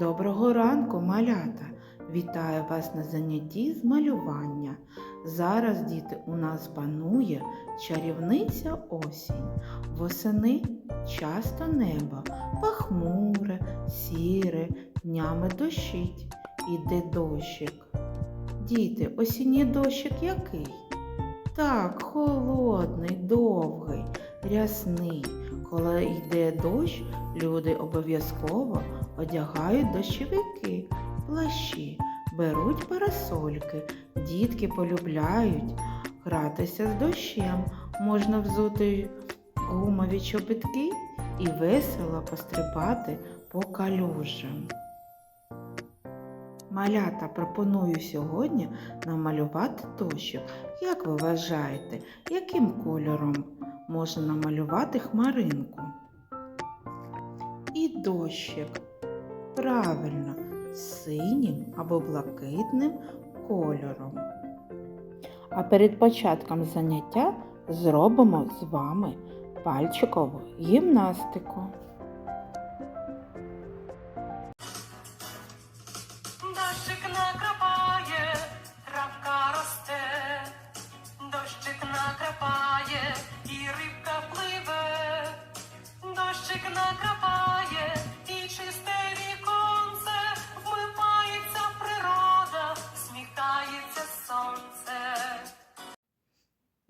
Доброго ранку, малята! Вітаю вас на занятті з малювання. Зараз, діти, у нас панує чарівниця осінь. Восени часто небо пахмуре, сіре, днями дощить. Іде дощик. Діти, осінній дощик який? Так, холодний, довгий, рясний. Коли йде дощ, люди обов'язково одягають дощовики, плащі, беруть парасольки. Дітки полюбляють гратися з дощем. Можна взути гумові чобітки і весело пострибати по калюжам. Малята пропоную сьогодні намалювати дощик. Як ви вважаєте, яким кольором можна намалювати хмаринку? І дощик. Правильно, синім або блакитним кольором. А перед початком заняття зробимо з вами пальчикову гімнастику. Дощик накрапає,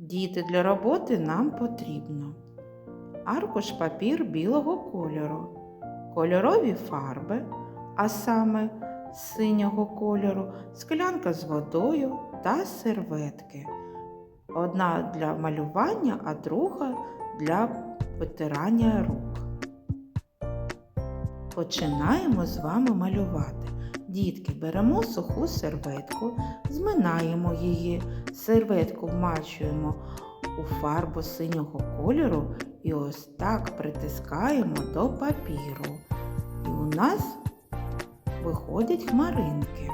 Діти для роботи нам потрібно аркуш папір білого кольору, кольорові фарби, а саме синього кольору, склянка з водою та серветки. Одна для малювання, а друга для витирання рук. Починаємо з вами малювати. Дітки, беремо суху серветку, зминаємо її, серветку вмачуємо у фарбу синього кольору і ось так притискаємо до папіру. І у нас виходять хмаринки.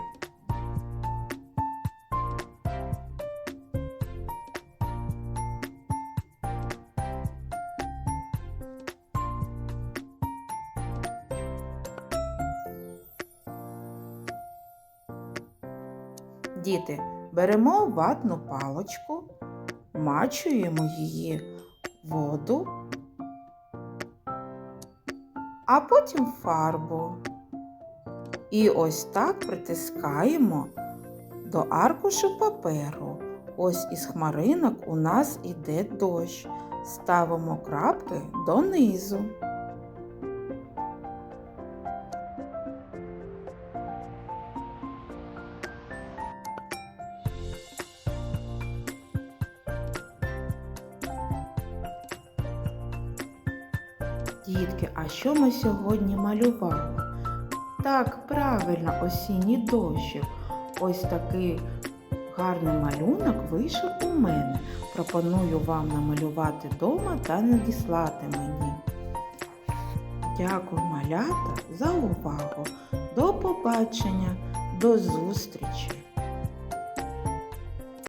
Діти, беремо ватну палочку, мачуємо її воду, а потім фарбу. І ось так притискаємо до аркушу паперу. Ось із хмаринок у нас іде дощ. Ставимо крапки донизу. Дітки, а що ми сьогодні малювали? Так, правильно, осінній дощик. Ось такий гарний малюнок вийшов у мене. Пропоную вам намалювати вдома та надіслати мені. Дякую, малята, за увагу. До побачення, до зустрічі!